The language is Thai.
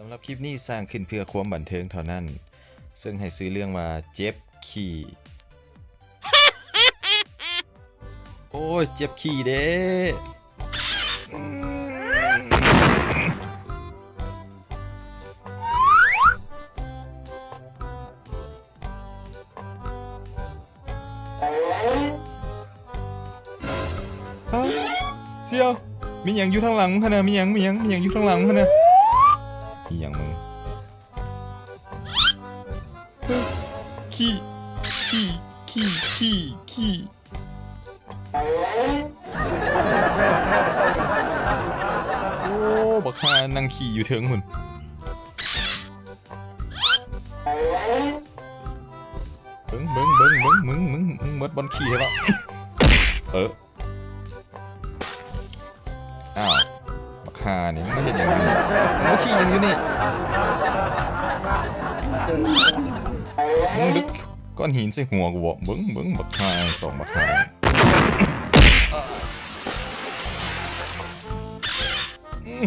สำหรับคลิปนี้สร้างขึ้นเพื่อความบันเทิงเท่านั้น ซึ่งให้ซื้อเรื่องว่าเจ็บขี่ โอ้ยเจ็บขี่เด้ฮะเสียว มีหยังอยู่ทางหลังมึงคะนะมีหยังมีหยังมีหยังอยู่ทางหลังมึงคะ นะมีหยังมึงเฮ้ยขี่ขี่ขี่ขี่ขี่โอ้บักฮานั่งขี่อยู่เทิงหุ่นเบิ้งเบิ้งเบิ้งเบิ้งมึงมึงมึงมดบอลขี่ใช่ปะเอออ้าว บักฮานี่ยไม่เห็นอย่างนี้ไม่ขี้ยังอยู่นี่มึงดึกก้อนหินใส่หัวกูบอกเบิ้งเบิ้งบักฮาสองบักฮาอืม